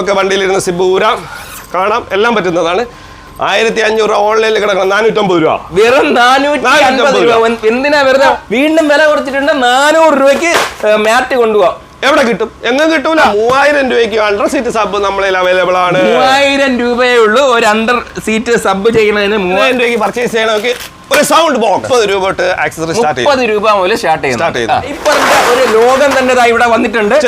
നമുക്ക് വണ്ടിയിലിരുന്ന് സിബ് ഊരാം. കാണാം. എല്ലാം പറ്റുന്നതാണ്. ആയിരത്തി അഞ്ഞൂറ് ഓൺലൈനിൽ കിടക്കണം. നാനൂറ്റമ്പത് രൂപ. വെറും നാനൂറ്റി രൂപ. എന്തിനാ വെറുതെ വീണ്ടും വില കുറച്ചിട്ടുണ്ട്. നാനൂറ് രൂപയ്ക്ക് മാറ്റ് കൊണ്ടുപോകാം എവിടെ കിട്ടും? എങ്ങും കിട്ടൂല. മൂവായിരം രൂപയ്ക്ക് അണ്ടർ സീറ്റ് സബ് നമ്മളിൽ അവൈലബിൾ ആണ്. മൂവായിരം രൂപയേ ഉള്ളൂ. ഒരു അണ്ടർ സീറ്റ് സബ് ചെയ്യുന്നതിന് മൂവായിരം രൂപയ്ക്ക് പർച്ചേസ് ചെയ്യണമെങ്കിൽ ഒരു സൗണ്ട് ബോക്സ് മുപ്പത് രൂപ തൊട്ട് ആക്സസറി സ്റ്റാർട്ട് ചെയ്യും. മുപ്പത് രൂപ മുതൽ സ്റ്റാർട്ട് ചെയ്യുന്നത് ചെയ്യുന്നു. ഇപ്പൊ ഒരു ലോകം തന്നെ ഇവിടെ വന്നിട്ടുണ്ട്.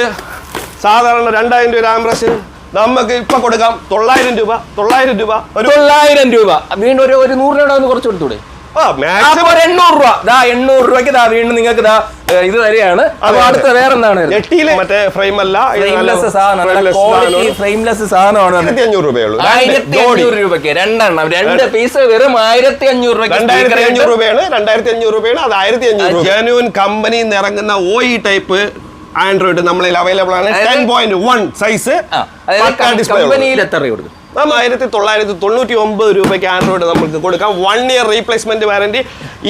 സാധാരണ രണ്ടായിരം രൂപ ആംബ്രസ് നമുക്ക് ഇപ്പൊ കൊടുക്കാം തൊള്ളായിരം രൂപ തൊള്ളായിരം രൂപ ഒരു തൊള്ളായിരം രൂപ. വീണ്ടും ഒരു ഒരു നൂറ് രൂപ ഒന്ന് കുറച്ച് കൊടുത്തൂടെ? എണ്ണൂറ് രൂപ. ദാ എണ്ണൂറ് രൂപയ്ക്ക് ദാ വീണ്ടും നിങ്ങൾക്ക് ദാ ഇത് തരികയാണ്. അപ്പൊ. അടുത്ത വേറെ എന്താണ് മറ്റേ ഫ്രെയിം അല്ല ഫ്രെയിംലെസ് സാധനമാണ്. ക്വാളിറ്റി. ഫ്രെയിംലെസ് സാധനമാണ് അഞ്ഞൂറ് രൂപയുള്ളൂ ആയിരത്തി അഞ്ഞൂറ് രൂപയ്ക്ക് രണ്ടെണ്ണം. രണ്ട് പീസ് വെറും ആയിരത്തി അഞ്ഞൂറ് രൂപ രണ്ടായിരത്തി അഞ്ഞൂറ്. രൂപയാണ് രണ്ടായിരത്തി അഞ്ഞൂറ് രൂപയാണ് അത് ആയിരത്തി അഞ്ഞൂറ് ജനുവൻ കമ്പനിയിൽ നിന്ന് ഇറങ്ങുന്ന ഓ ഇ ടൈപ്പ് ആൻഡ്രോയിഡ് നമ്മളിൽ അവൈലബിൾ ആണ്. ടെൻ പോയിന്റ് വൺ സൈസ് കമ്പനിയിൽ എത്ര രൂപ കൊടുക്കും? നമ്മൾ ആയിരത്തി തൊള്ളായിരത്തി തൊണ്ണൂറ്റി ഒമ്പത് രൂപയ്ക്ക് ആൻഡ്രോയിഡ് നമുക്ക് കൊടുക്കാം. വൺ ഇയർ റീപ്ലേസ്മെന്റ് വാറന്റി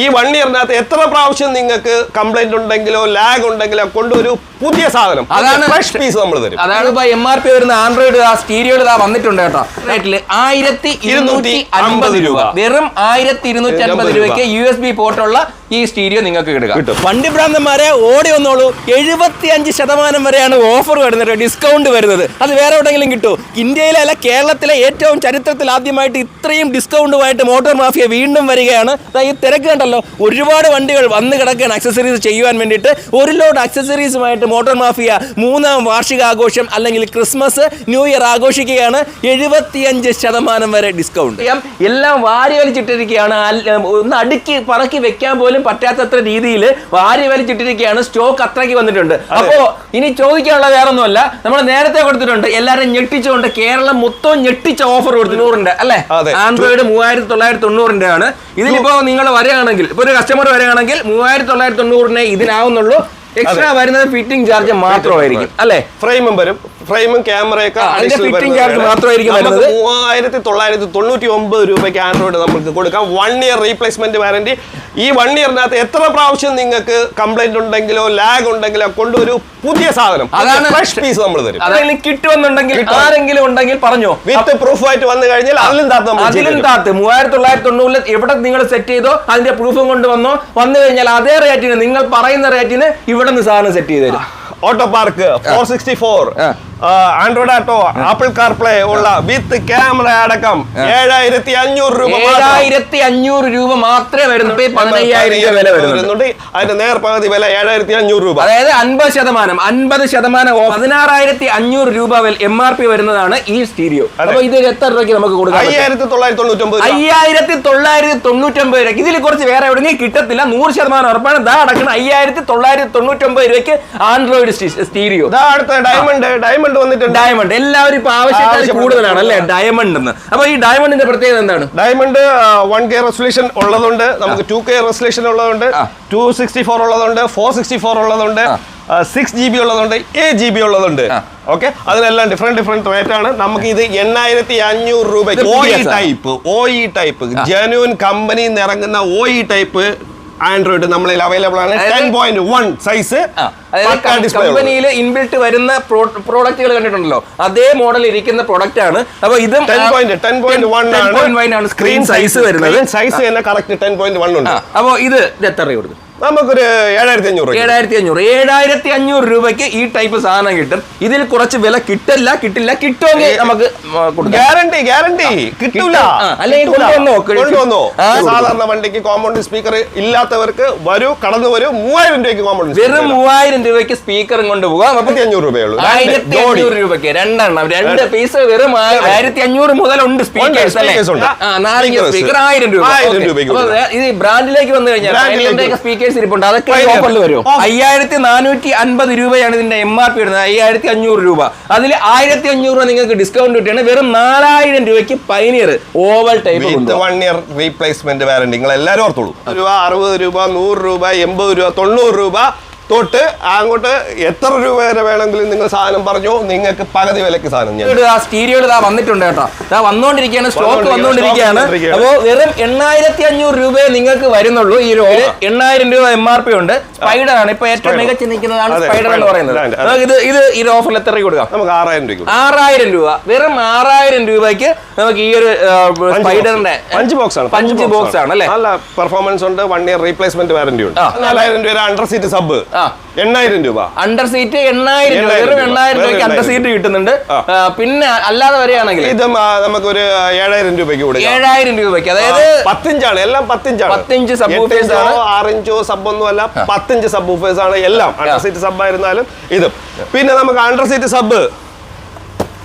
ഈ വൺ ഇയറിനകത്ത് എത്ര പ്രാവശ്യം നിങ്ങൾക്ക് കംപ്ലൈന്റ് ഉണ്ടെങ്കിലോ ലാഗ് ഉണ്ടെങ്കിലോ കൊണ്ടൊരു പുതിയ സാധനം അതാണ് ഫ്രഷ് പീസ് നമ്മൾ തരും. അതാണ് ഇപ്പൊ എം ആർ പി വരുന്ന ആൻഡ്രോയിഡ് ആ സ്റ്റീരിയോയിൽ ഇതാ വന്നിട്ടുണ്ട് കേട്ടോ. റേറ്റിൽ ആയിരത്തി ഇരുന്നൂറ്റി അൻപത് രൂപ. വെറും ആയിരത്തി ഇരുന്നൂറ്റി അൻപത് രൂപയ്ക്ക് യു എസ് ബി പോർട്ടുള്ള ഈ സ്റ്റീരിയോ നിങ്ങൾക്ക് കിട്ടും. വണ്ടി ഭ്രാന്തന്മാരെ ഓടി വന്നോളൂ. എഴുപത്തി അഞ്ച് ശതമാനം വരെയാണ് ഓഫർ വരുന്നത് ഡിസ്കൗണ്ട് വരുന്നത്. അത് വേറെ എവിടെയെങ്കിലും കിട്ടുമോ ഇന്ത്യയിലെ അല്ല കേരളത്തിലെ ഏറ്റവും ചരിത്രത്തിൽ ആദ്യമായിട്ട് ഇത്രയും ഡിസ്കൗണ്ടുമായിട്ട് മോട്ടോർ മാഫിയ വീണ്ടും വരികയാണ്. ഈ തിരക്ക് കണ്ടല്ലോ ഒരുപാട് വണ്ടികൾ വന്ന് കിടക്കാൻ അക്സസറീസ് ചെയ്യുവാൻ വേണ്ടിയിട്ട്. ഒരു ലോഡ് അക്സസറീസുമായിട്ട് മോട്ടോർ മാഫിയ മൂന്നാം വാർഷികാഘോഷം അല്ലെങ്കിൽ ക്രിസ്മസ് ന്യൂ ഇയർ ആഘോഷിക്കുകയാണ്. എഴുപത്തിയഞ്ച് ശതമാനം വരെ ഡിസ്കൗണ്ട് എല്ലാം വാരി വലിച്ചിട്ടിരിക്കുകയാണ്. ഒന്ന് അടുക്കി പറക്കി വെക്കാൻ പോലും പറ്റാത്തത്ര രീതിയിൽ വാരി വലിച്ചിട്ടിരിക്കുകയാണ്. സ്റ്റോക്ക് അത്രയ്ക്ക് വന്നിട്ടുണ്ട്. അപ്പോ ഇനി ചോദിക്കാനുള്ള വേറെ ഒന്നുമല്ല നമ്മൾ നേരത്തെ കൊടുത്തിട്ടുണ്ട്. എല്ലാവരും ഞെട്ടിച്ചുകൊണ്ട് കേരളം മൊത്തം ഞെട്ടിച്ച ഓഫർ കൊടുത്തു നൂറിന്റെ അല്ലേ? ആൻഡ്രോയിഡ് മൂവായിരത്തി തൊള്ളായിരത്തി തൊണ്ണൂറിന്റെ ആണ് ഇതിലിപ്പോ നിങ്ങൾ വരികയാണെങ്കിൽ ഇപ്പൊ ഒരു കസ്റ്റമർ വരികയാണെങ്കിൽ മൂവായിരത്തി തൊള്ളായിരത്തി തൊണ്ണൂറിനെ ഇതിനാവുന്നുള്ളൂ. എക്സ്ട്രാ വരുന്നത് ഫിറ്റിംഗ് ചാർജ് മാത്രമായിരിക്കും അല്ലേ? ഫ്രെയിമും വരും. ഫ്രെയിമും ക്യാമറയൊക്കെ. മൂവായിരത്തി തൊള്ളായിരത്തി തൊണ്ണൂറ്റി ഒമ്പത് രൂപയ്ക്ക് ആൻഡ്രോയിഡ് നമുക്ക് കൊടുക്കാം. വൺ ഇയർ റീപ്ലേസ്മെന്റ് വാറന്റി ഈ വൺ ഇയറിനകത്ത് എത്ര പ്രാവശ്യം നിങ്ങൾക്ക് കംപ്ലൈന്റ് ഉണ്ടെങ്കിലോ ലാഗ് ഉണ്ടെങ്കിലോ കൊണ്ടൊരു പുതിയ സാധനം അതാണ് ഫ്രഷ് പീസ് നമ്മൾ തരും. അതെങ്കിലും കിട്ടുമെന്നുണ്ടെങ്കിൽ കിട്ടും. ആരെങ്കിലും ഉണ്ടെങ്കിൽ പറഞ്ഞോ. വിത്ത് പ്രൂഫ് ആയിട്ട് വന്നു കഴിഞ്ഞാൽ അതിലും താത്ത് നമ്മൾ അതിലും താത്ത്. മൂവായിരത്തി തൊള്ളായിരത്തി തൊണ്ണൂറിൽ എവിടെ നിങ്ങൾ സെറ്റ് ചെയ്തോ അതിന്റെ പ്രൂഫും കൊണ്ട് വന്നോ. വന്നു കഴിഞ്ഞാൽ അതേ റേറ്റിന് നിങ്ങൾ പറയുന്ന റേറ്റിന് ഇവിടെ നിന്ന് സാധനം സെറ്റ് ചെയ്തു തരും. Auto park four sixty four. Android auto Apple CarPlay ഉള്ള വിത്ത് ക്യാമറ അടക്കം ഏഴായിരത്തി അഞ്ഞൂറ് രൂപ. ഏഴായിരത്തി അഞ്ഞൂറ് രൂപ മാത്രമേ വരുന്നുള്ളൂ. പതിനയ്യായിരം രൂപ വില വരുന്നുണ്ട്. അതിന്റെ നേർ പകുതി വില ഏഴായിരത്തി അഞ്ഞൂറ് രൂപ. അതായത് അൻപത് ശതമാനം അൻപത് ശതമാനം പതിനാറായിരത്തി അഞ്ഞൂറ് രൂപ എം ആർ പി വരുന്നതാണ് ഈ സ്റ്റീരിയോ. അപ്പൊ ഇത് എത്ര രൂപയ്ക്ക് നമുക്ക് കൊടുക്കാം? അയ്യായിരത്തി തൊള്ളായിരത്തി തൊണ്ണൂറ്റി ഒമ്പത് അയ്യായിരത്തി തൊള്ളായിരത്തി തൊണ്ണൂറ്റൊമ്പത് രൂപ ഇതിൽ കുറച്ച് വേറെ എവിടെയും കിട്ടത്തില്ല. നൂറ് ശതമാനം ഉറപ്പാണ്. ദാ അടക്കണം അയ്യായിരത്തി തൊള്ളായിരത്തി തൊണ്ണൂറ്റൊമ്പത് രൂപയ്ക്ക് ആൻഡ്രോയിഡ് സ്റ്റീരിയോ. ഇതാ അടുത്ത ഡയമണ്ട് ഡയമണ്ട് വന്നിട്ടുണ്ട്. ഡയമണ്ട് എല്ലാവരും ഇപ്പൊ ആവശ്യക്കാർ ആവശ്യപ്പെട്ട കൂടുതലാണ് അല്ലെ? ഡയമണ്ട് എന്ന് അപ്പൊ ഈ ഡയമണ്ടിന്റെ പ്രത്യേകത എന്താണ്? ഡയമണ്ട് വൺ കെ റെസൊല്യൂഷൻ ഉള്ളതുണ്ട്. നമുക്ക് ടു കെ റെസൊല്യൂഷൻ ഉള്ളതുണ്ട്. ടു സിക്സ്റ്റി ഫോർ ഉള്ളതുണ്ട്. ഫോർ സിക്സ്റ്റി ഫോർ ഉള്ളതുണ്ട് സിക്സ് ജി ബി ഉള്ളതുണ്ട്. എയ്റ്റ് ജി ബി ഉള്ളതുണ്ട്. ഓക്കെ അതിനെല്ലാം ഡിഫറെന്റ് ഡിഫറെന്റ് റേറ്റ് ആണ്. നമുക്ക് ഇത് എണ്ണായിരത്തി അഞ്ഞൂറ് രൂപ O E type O E type genuine company നിന്ന് ഇറങ്ങുന്ന ഒ ഇ ടൈപ്പ് ആൻഡ്രോയിഡ് നമ്മളിൽ അവൈലബിൾ ആണ്. Ten point one size display കമ്പനിയിൽ ഇൻബിൽട്ട് വരുന്ന പ്രോഡക്റ്റുകൾ കണ്ടിട്ടുണ്ടല്ലോ. അതേ മോഡൽ ഇരിക്കുന്ന പ്രോഡക്റ്റ് ആണ്. അപ്പൊ ഇത് ആണ് സ്ക്രീൻ സൈസ് വരുന്നത്. സൈസ് തന്നെ കറക്റ്റ് ടെൻ പോയിന്റ് വൺ ഉണ്ട്. അപ്പോൾ അപ്പൊ ഇത് എത്ര രൂപ കൊടുക്കും? നമുക്കൊരു ഏഴായിരത്തി അഞ്ഞൂറ് ഏഴായിരത്തി അഞ്ഞൂറ് ഏഴായിരത്തി അഞ്ഞൂറ് രൂപയ്ക്ക് ഈ ടൈപ്പ് സാധനം കിട്ടും. ഇതിൽ കുറച്ച് വില കിട്ടില്ല കിട്ടില്ല കിട്ടുമെങ്കിൽ നമുക്ക് ഗ്യാരണ്ടി ഗ്യാരണ്ടി കിട്ടൂല. ആ, അല്ലെങ്കിൽ കിട്ടൂല. കൊണ്ടുവന്നോ? കൊണ്ടുവന്നോ. സാധാരണ വണ്ടിക്ക് കോമ്പൗണ്ട് സ്പീക്കർ ഇല്ലാത്തവർക്ക് വരൂ കടന്നു വരൂ മൂവായിരം രൂപയ്ക്ക് കോമ്പൗണ്ട് വെറും മൂവായിരം രൂപയ്ക്ക് സ്പീക്കറും കൊണ്ട് പോകാം മുപ്പത്തി അഞ്ഞൂറ് രൂപയുള്ളൂ ആയിരത്തി അഞ്ഞൂറ് രൂപയ്ക്ക് രണ്ടെണ്ണം. രണ്ട് പീസ് വെറും ആയിരത്തി അഞ്ഞൂറ് മുതലുണ്ട് സ്പീക്കേഴ്സ് അല്ലേ? നാലഞ്ച്. സ്പീക്കർ ആയിരം രൂപ. ആയിരം. ഇത് ബ്രാൻഡിലേക്ക് വന്നു കഴിഞ്ഞാൽ സ്പീക്കേഴ്സ് ഇരിപ്പുണ്ട്? അതൊക്കെ. ഓഫറിൽ വരും. അയ്യായിരത്തി നാനൂറ്റി അൻപത് രൂപയാണ് ഇതിന്റെ എം ആർ പി വരുന്നത് അയ്യായിരത്തി അഞ്ഞൂറ് രൂപ. അതിൽ ആയിരത്തി അഞ്ഞൂറ് രൂപ നിങ്ങൾക്ക് ഡിസ്കൗണ്ട് കിട്ടിയാണ് വെറും നാലായിരം രൂപയ്ക്ക് Pioneer oval type one year replacement warranty നിങ്ങൾ എല്ലാവരും ഓർത്തോളൂ. രൂപ അറുപത് രൂപ നൂറ് രൂപ എൺപത് രൂപ തൊണ്ണൂറ് രൂപ തൊട്ട് അങ്ങോട്ട് എത്ര രൂപ വരെ വേണമെങ്കിലും നിങ്ങൾ സാധനം പറഞ്ഞു? നിങ്ങൾക്ക് പകുതി വിലക്ക് സാധനം ഞാൻ ആ സ്റ്റീരിയോയിൽ ഇതാ വന്നിട്ടുണ്ട് കേട്ടോ. ഇതാ വന്നുകൊണ്ടിരിക്കുകയാണ് സ്റ്റോക്ക് വന്നുകൊണ്ടിരിക്കുകയാണ്, അപ്പോ അപ്പോൾ വെറും എണ്ണായിരത്തി അഞ്ഞൂറ് രൂപയെ നിങ്ങൾക്ക് വരുന്നുള്ളൂ. ഈ ഒരു എണ്ണായിരം രൂപ എം ആർ പി ഉണ്ട്. സ്പൈഡർ ആണ്. ഇപ്പൊ ഏറ്റവും മികച്ച നിൽക്കുന്നതാണ് സ്പൈഡർ എന്ന് പറയുന്നത്. ഇത് ഇത്. ഈ ഓഫറിൽ എത്ര രൂപ കൊടുക്കാം? നമുക്ക് ആറായിരം രൂപ ആറായിരം രൂപ. വെറും ആറായിരം രൂപയ്ക്ക് നമുക്ക് ഈ ഒരു സ്പൈഡറിന്റെ അഞ്ച് ബോക്സ് ആണ്. അഞ്ച് ബോക്സ് ആണ്. അല്ലേ? നല്ല പെർഫോമൻസ് ഉണ്ട്. വൺ ഇയർ റീപ്ലേസ്മെന്റ് വാറന്റി ഉണ്ട്. നാലായിരം രൂപ അണ്ടർ സീറ്റ് സബ്. എണ്ണായിരം രൂപ. അണ്ടർ സീറ്റ് എണ്ണായിരം രൂപ. വെറും എണ്ണായിരം രൂപയ്ക്ക് അണ്ടർ സീറ്റ് കിട്ടുന്നുണ്ട്. പിന്നെ അല്ലാതെ വരികയാണെങ്കിൽ ഇത് നമുക്കൊരു ഏഴായിരം രൂപയ്ക്ക് കൊടുക്കാം. ഏഴായിരം രൂപയ്ക്ക്. അതായത് പത്തിഞ്ചാണ്. എല്ലാം പത്തിഞ്ചാണ്. പത്തിഞ്ച് subwoofers എട്ടിഞ്ചോ, ആണ്. ആറിഞ്ചോ സബ് ഒന്നും അല്ല പത്തിഞ്ച് സബ് ആണ് എല്ലാം. അണ്ടർ സീറ്റ് സബ് ആയിരുന്നാലും ഇതും. പിന്നെ നമുക്ക് അണ്ടർ സീറ്റ് സബ്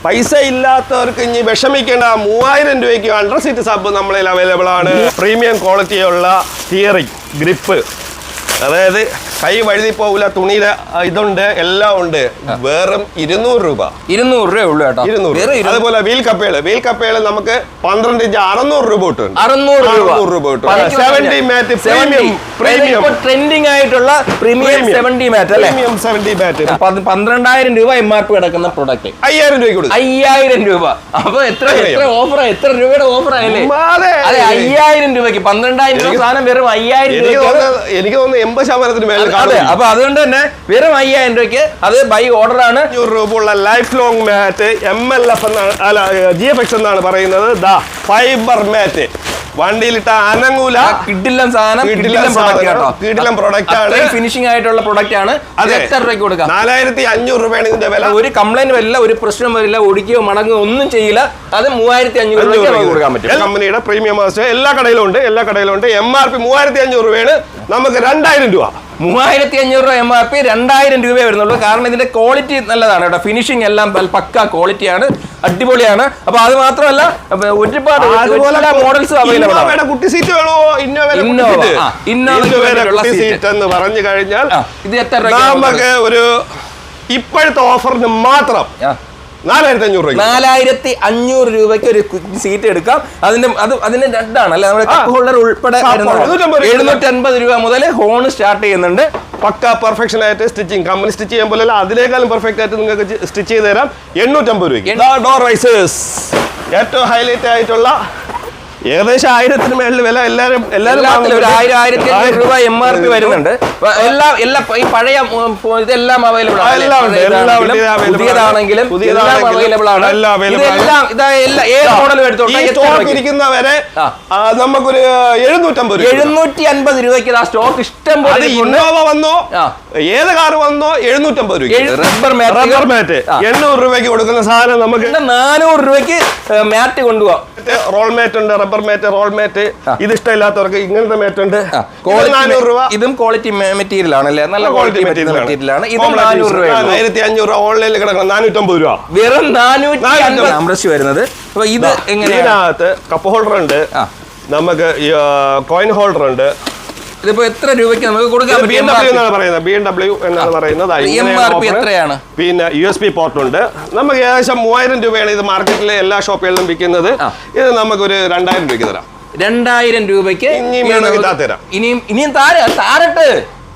പൈസ ഇല്ലാത്തവർക്ക് ഇനി വിഷമിക്കേണ്ട മൂവായിരം രൂപയ്ക്ക് അണ്ടർ സീറ്റ് സബ് നമ്മളിൽ അവൈലബിൾ ആണ്. പ്രീമിയം ക്വാളിറ്റിയുള്ള തിയറിംഗ് ഗ്രിപ്പ് അതായത് കൈ വഴുതി പോകില്ല തുണിയുടെ ഇതുണ്ട് എല്ലാം ഉണ്ട്. വെറും ഇരുന്നൂറ് രൂപ. ഇരുന്നൂറ് രൂപ ഉള്ളു കേട്ടോ. ഇരുന്നൂറ് അതുപോലെ വീൽ കപ്പേൾ. വീൽ കപ്പേൾ നമുക്ക് പന്ത്രണ്ട് ഇഞ്ച് അറുന്നൂറ് രൂപ കിട്ടും അറുന്നൂറ് രൂപ. Seventy mat premium premium trending ആയിട്ടുള്ള premium seventy mat premium seventy mat പന്ത്രണ്ടായിരം രൂപ എം ആർ പി കിടക്കുന്ന പ്രൊഡക്റ്റ് അയ്യായിരം രൂപ കൊടുക്കും അയ്യായിരം രൂപ. അപ്പൊ എത്ര എത്ര ഓഫർ എത്ര രൂപയുടെ ഓഫർ ആയില്ലേ അതെ. അയ്യായിരം രൂപയ്ക്ക്. പന്ത്രണ്ടായിരം രൂപ സാധനം വെറും അയ്യായിരം രൂപ എനിക്ക് തോന്നുന്നു എൺപത് ശതമാനത്തിന് മേലെ അതെ അപ്പൊ അതുകൊണ്ട് തന്നെ വെറും അയ്യായിരം രൂപയ്ക്ക് അത് ബൈ ഓർഡർ ആണ്. അഞ്ഞൂറ് രൂപ ഉള്ള life long mat M L F എന്നാണ് അല്ല ജി എഫ് എക്സ് എന്നാണ് പറയുന്നത്. ദ ഫൈബർ മാറ്റ് വണ്ടിയിലിട്ട അനങ്ങൂല. കിഡിലം സാധനം കിടിലൻ കിഡിലം പ്രൊഡക്റ്റ് സാധനം, കേട്ടോ. കിടിലൻ product ആണ്. ഫിനിഷിംഗ് ആയിട്ടുള്ള പ്രൊഡക്റ്റ് ആണ്. അത് അതെ. എത്ര രൂപയ്ക്ക് കൊടുക്കാം? നാലായിരത്തി അഞ്ഞൂറ് രൂപയാണ് ഇതിന്റെ വില. ഒരു കംപ്ലൈന്റ് വരില്ല ഒരു പ്രശ്നം വരില്ല ഒടിക്കുകയോ മടങ്ങുകയോ ഒന്നും ചെയ്യില്ല. അത് മൂവായിരത്തി അഞ്ഞൂറ് രൂപ. കൊടുക്കാൻ പറ്റും. കമ്പനിയുടെ പ്രീമിയം മാസ്റ്റർ എല്ലാ കടയിലും ഉണ്ട് എല്ലാ കടയിലും ഉണ്ട്. എം ആർ പി മൂവായിരത്തി അഞ്ഞൂറ് രൂപയാണ്. നമുക്ക് രണ്ടായിരം രൂപ. മൂവായിരത്തി അഞ്ഞൂറ് രൂപ എം ആർ പി രണ്ടായിരം രൂപയെ വരുന്നുള്ളൂ. കാരണം ഇതിന്റെ ക്വാളിറ്റി നല്ലതാണ് കേട്ടോ. ഫിനിഷിംഗ് എല്ലാം പക്ക ക്വാളിറ്റിയാണ് അടിപൊളിയാണ്. അപ്പൊ അത് മാത്രമല്ല ഒരുപാട് അതുപോലെ മോഡൽസ് അവൈലബിൾ കുട്ടി സീറ്റ് വേണോ? ഇന്നോവ, സീറ്റ് എന്ന് പറഞ്ഞു കഴിഞ്ഞാൽ ഇത് എത്ര നമുക്ക് ഒരു ഇപ്പോഴത്തെ ഓഫറിന് മാത്രം. നാലായിരത്തി അഞ്ഞൂറ് രൂപയ്ക്ക് ഒരു സീറ്റ് എടുക്കാം. അതിന്റെ അത് അതിന്റെ രണ്ടാണ്. അല്ലെ നമ്മുടെ കപ്പ് ഹോൾഡർ ഉൾപ്പെടെ. എഴുന്നൂറ്റി അൻപത് രൂപ മുതൽ ഹോൺ സ്റ്റാർട്ട് ചെയ്യുന്നുണ്ട്. പക്ക പെർഫെക്ഷൻ ആയിട്ട് സ്റ്റിച്ചിങ് കമ്പനി സ്റ്റിച്ച് ചെയ്യാൻ പോലെ അതിനേക്കാളും പെർഫെക്റ്റ് ആയിട്ട് നിങ്ങൾക്ക് സ്റ്റിച്ച് ചെയ്ത് തരാം. എണ്ണൂറ്റമ്പത് രൂപയ്ക്ക്. ഡോർ റൈസേഴ്സ് ഏറ്റവും ഹൈലൈറ്റ് ആയിട്ടുള്ള ഏകദേശം ആയിരത്തിന് മേളിൽ വില എല്ലാവരും എല്ലാവരും ഒരു ആയിരം ആയിരത്തി അഞ്ഞൂറ് രൂപ എം ആർ പി വരുന്നുണ്ട്. എല്ലാ എല്ലാ ഈ പഴയ ഇതെല്ലാം അവൈലബിൾ ആണ്. പുതിയതാണെങ്കിലും അവൈലബിൾ ആണ്. ഏത് മോഡലും എടുത്തോട്ടെ? നമുക്കൊരു എഴുന്നൂറ്റമ്പത് എഴുന്നൂറ്റി അൻപത് രൂപയ്ക്ക് ആ സ്റ്റോക്ക് ഇഷ്ടം പോലെ. ഇന്നോവ വന്നോ. ഏത് കാർ വന്നോ എഴുന്നൂറ്റമ്പത് രൂപ റബ്ബർ മാറ്റ് റബ്ബർ മാറ്റ് എണ്ണൂറ് രൂപയ്ക്ക് കൊടുക്കുന്ന സാധനം നമുക്ക് നാനൂറ് രൂപയ്ക്ക് മാറ്റ് കൊണ്ടുപോകാം റോൾ മാറ്റ് ഉണ്ട് റബ്ബർ മാറ്റ് റോൾ മാറ്റ് ഇത് ഇഷ്ടമില്ലാത്തവർക്ക് ഇങ്ങനത്തെ മാറ്റ് ഉണ്ട്. നാനൂറ് രൂപ. ഇതും ക്വാളിറ്റി മെറ്റീരിയൽ ആണല്ലേ നല്ല ക്വാളിറ്റി മെറ്റീരിയൽ ആണ്. ഇത് നാനൂറ് രൂപ ആയിരത്തി അഞ്ഞൂറ് രൂപ ഓൺലൈനിൽ കിടക്കണം നാനൂറ്റമ്പത് രൂപ. വെറും നാനൂറ്റി നാനൂറ്റി വരുന്നത്. അപ്പൊ ഇത് എങ്ങനെയാണ്? ഇതിനകത്ത് കപ്പ് ഹോൾഡർ ഉണ്ട്. നമുക്ക് കോയിൻ ഹോൾഡർ ഉണ്ട്. ഇതിപ്പോ എത്ര രൂപയ്ക്ക് നമുക്ക് കൊടുക്കാൻ ബി എം ഡബ്ല്യു എന്നാണ് പറയുന്നത്. ബി എം ഡബ്ല്യൂ എന്നാണ് പറയുന്നത്. എത്രയാണ്? പിന്നെ യു എസ് പി പോർട്ട് ഉണ്ട്. നമുക്ക് ഏകദേശം മൂവായിരം രൂപയാണ് ഇത് മാർക്കറ്റിലെ എല്ലാ ഷോപ്പുകളിലും വിൽക്കുന്നത്. ഇത് നമുക്കൊരു രണ്ടായിരം രൂപയ്ക്ക് തരാം. രണ്ടായിരം രൂപയ്ക്ക്. ഇനിയും ഇനിയും താര താരട്ട്.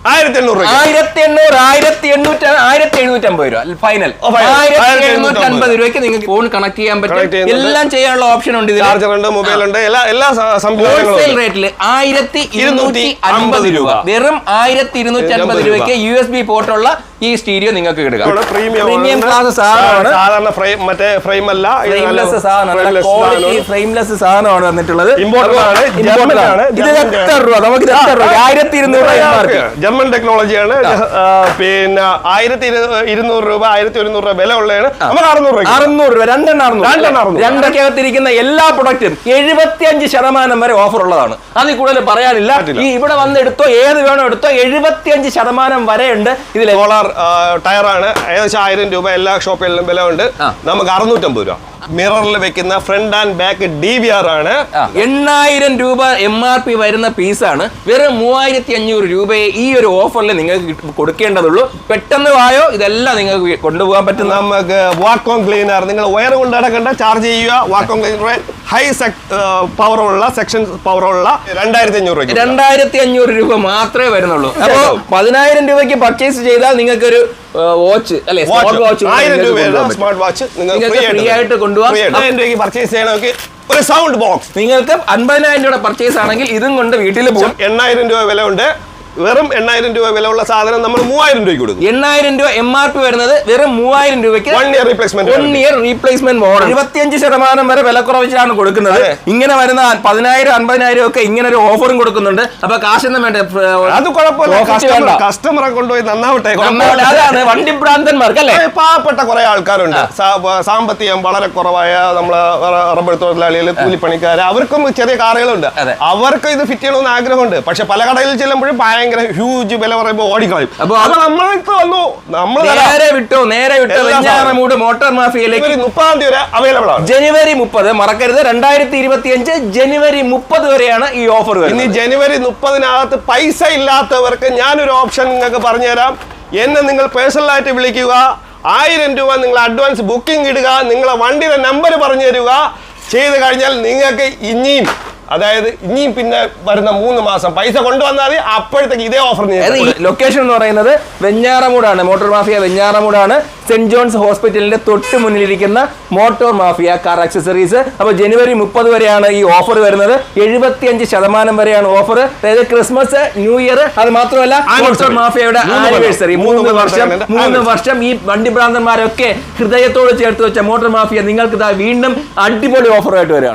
ആയിരത്തി എണ്ണൂറ് ആയിരത്തി എണ്ണൂറ് ആയിരത്തി എണ്ണൂറ്റി ആയിരത്തി എഴുന്നൂറ്റി അമ്പത് രൂപ ഫൈനൽ ആയിരത്തി എഴുന്നൂറ്റി അൻപത് രൂപയ്ക്ക് നിങ്ങൾക്ക് ഫോൺ കണക്ട് ചെയ്യാൻ പറ്റും. എല്ലാം ചെയ്യാനുള്ള ഓപ്ഷൻ ഉണ്ട് ചാർജർ ഉണ്ട് മൊബൈൽ ഉണ്ട് എല്ലാ എല്ലാ ഹോൾസെയിൽ റേറ്റിൽ ആയിരത്തി ഇരുന്നൂറ്റി അൻപത് രൂപ. വെറും ആയിരത്തി ഇരുന്നൂറ്റി അൻപത് രൂപയ്ക്ക് യു എസ് ബി പോർട്ടുള്ള ഈ സ്റ്റീരിയോ നിങ്ങൾക്ക് കിട്ടുക പ്രീമിയം ക്ലാസ് സാധനമാണ്. ഫ്രെയിം മറ്റേ ഫ്രെയിം അല്ല ഫ്രെയിംലെസ് സാധനമാണ്. ക്വാളിറ്റി ഫ്രെയിംലെസ് സാധനമാണ്. വന്നിട്ടുള്ളത്. ഇത് എത്ര രൂപ? നമുക്ക് എത്ര രൂപ? ആയിരത്തി ഇരുന്നൂറ് ജർമ്മൻ ടെക്നോളജിയാണ് പിന്നെ ആയിരത്തി ഇരുന്നൂറ് രൂപ ആയിരത്തി ഒരുന്നൂറ് രൂപ വില ഉള്ളതാണ്. നമുക്ക് അറുന്നൂറ് രൂപ അറുന്നൂറ് രൂപ രണ്ടെണ്ണം അറുന്നൂറ് അറുന്നൂറ്. എല്ലാ പ്രൊഡക്റ്റും എഴുപത്തിയഞ്ച് ശതമാനം വരെ ഓഫർ ഉള്ളതാണ്. അതിൽ കൂടുതൽ പറയാനില്ല. ഈ ഇവിടെ വന്ന് എടുത്തോ ഏത് വേണോ എടുത്തോ എഴുപത്തിയഞ്ച് ശതമാനം വരെ ഉണ്ട് ഇതിൽ. സോളാർ ടയറാണ്. ഏകദേശം ആയിരം രൂപ എല്ലാ ഷോപ്പുകളിലും വില ഉണ്ട് നമുക്ക് അറുന്നൂറ്റമ്പത് രൂപ. മിററിൽ വെക്കുന്ന front and back D V R ആണ്. എണ്ണായിരം രൂപ എം ആർ പി വരുന്ന പീസാണ് വെറും മൂവായിരത്തി അഞ്ഞൂറ് രൂപയെ ഈ ഒരു ഓഫറിൽ നിങ്ങൾക്ക് കൊടുക്കേണ്ടതുള്ളൂ. പെട്ടെന്ന് വായോ? ഇതെല്ലാം നിങ്ങൾക്ക് കൊണ്ടുപോകാൻ പറ്റും നമുക്ക് വാക്കോം ക്ലീനർ നിങ്ങൾ വയർ കൊണ്ട് അടക്കേണ്ട ചാർജ് ചെയ്യുക. വാക്കോം ക്ലീനർ ഹൈ പവറുള്ള സെക്ഷൻ പവറുള്ള രണ്ടായിരത്തി അഞ്ഞൂറ് രൂപ രണ്ടായിരത്തി അഞ്ഞൂറ് രൂപ മാത്രമേ വരുന്നുള്ളൂ. അപ്പോ പതിനായിരം രൂപയ്ക്ക് പർച്ചേസ് ചെയ്താൽ നിങ്ങൾക്കൊരു വാച്ച് അല്ലെ സ്മാർട്ട് വാച്ച് സ്മാർട്ട് വാച്ച് നിങ്ങൾക്ക് ഫ്രീ ആയിട്ട് കൊണ്ടുപോകാം. ആയിരം രൂപയ്ക്ക് പർച്ചേസ് ചെയ്യണമെങ്കിൽ ഒരു സൗണ്ട് ബോക്സ് നിങ്ങൾക്ക് അൻപതിനായിരം രൂപയുടെ പർച്ചേസ് ആണെങ്കിൽ ഇതും കൊണ്ട് വീട്ടിൽ പോകും എണ്ണായിരം രൂപ വില ഉണ്ട് വെറും എണ്ണായിരം രൂപ വിലയുള്ള ഉള്ള സാധനം നമ്മൾ മൂവായിരം രൂപയ്ക്ക് കൊടുക്കും. എണ്ണായിരം രൂപ എം ആർ പി വരുന്നത് വെറും മൂവായിരം രൂപയ്ക്ക് one year replacement one year replacement model ഇരുപത്തിയഞ്ച് ശതമാനം വരെ വില കുറവിച്ചാണ് കൊടുക്കുന്നത് ഇങ്ങനെ വരുന്ന പതിനായിരം അൻപതിനായിരം ഒക്കെ ഇങ്ങനെ ഒരു ഓഫറും കൊടുക്കുന്നുണ്ട്. അപ്പൊ കാശൊന്നും വേണ്ട. അത് കുഴപ്പമില്ല. കസ്റ്റമറെ കൊണ്ടുപോയി നന്നാവട്ടെ അതാണ് വണ്ടി ഭ്രാന്തന്മാർക്ക് അല്ലേ പാവപ്പെട്ട കുറെ ആൾക്കാരുണ്ട്. സാമ്പത്തികം വളരെ കുറവായ നമ്മളെ റബ്ബർ തൊഴിലാളികൾ കൂലിപ്പണിക്കാർ അവർക്കും ചെറിയ കാറുകളുണ്ട്. അവർക്കും അവർക്ക് ഇത് ഫിറ്റ് ചെയ്യണമെന്ന് ആഗ്രഹമുണ്ട്. പക്ഷെ പല കടയിൽ ചെല്ലുമ്പോഴും ഭയങ്കര ഹ്യൂജ് വില പറയുമ്പോൾ ഓടിക്കളയും. അപ്പൊ അത് നമ്മൾക്ക് വന്നു. നമ്മൾ നേരെ വിട്ടോ നേരെ വിട്ടോ. വെഞ്ഞാറമൂട് മോട്ടോർ മാഫിയയിലേക്ക്. മുപ്പതാം തീയതി വരെ അവൈലബിൾ ആണ്. ജനുവരി മുപ്പത് മറക്കരുത്. രണ്ടായിരത്തി ഇരുപത്തി അഞ്ച് ജനുവരി മുപ്പത് വരെയാണ് ഈ ഓഫർ ഇനി ജനുവരി മുപ്പതിനകത്ത് പൈസ ഇല്ലാത്തവർക്ക് ഞാനൊരു ഓപ്ഷൻ നിങ്ങൾക്ക് പറഞ്ഞുതരാം. എന്നെ നിങ്ങൾ പേഴ്സണലായിട്ട് വിളിക്കുക. ആയിരം രൂപ നിങ്ങൾ അഡ്വാൻസ് ബുക്കിംഗ് ഇടുക. നിങ്ങളെ വണ്ടിയുടെ നമ്പർ പറഞ്ഞു തരിക ചെയ്ത് കഴിഞ്ഞാൽ നിങ്ങൾക്ക് ഇനിയും അതായത് ഇനിയും പിന്നെ വരുന്ന മൂന്ന് മാസം പൈസ കൊണ്ടുവന്നാൽ അപ്പോഴത്തേക്ക് ഇതേ ഓഫർ ലൊക്കേഷൻ എന്ന് പറയുന്നത് വെഞ്ഞാറമൂടാണ് മോട്ടോർ മാഫിയ വെഞ്ഞാറമൂടാണ്. സെന്റ് ജോൺസ് ഹോസ്പിറ്റലിന്റെ തൊട്ട് മുന്നിലിരിക്കുന്ന മോട്ടോർ മാഫിയ കാർ ആക്സസറീസ് അപ്പോൾ ജനുവരി മുപ്പത് വരെയാണ് ഈ ഓഫർ വരുന്നത്. എഴുപത്തിയഞ്ച് ശതമാനം വരെയാണ് ഓഫർ അതായത് ക്രിസ്മസ് ന്യൂ ഇയർ അത് മാത്രമല്ല മോട്ടോർ മാഫിയയുടെ. ആനിവേഴ്സറി മൂന്ന് വർഷം മൂന്ന് വർഷം ഈ വണ്ടി ഭ്രാന്തന്മാരൊക്കെ ഹൃദയത്തോട് ചേർത്ത് വെച്ച മോട്ടോർ മാഫിയ നിങ്ങൾക്ക് വീണ്ടും അടിപൊളി ഓഫറായിട്ട് വരികയാണ്.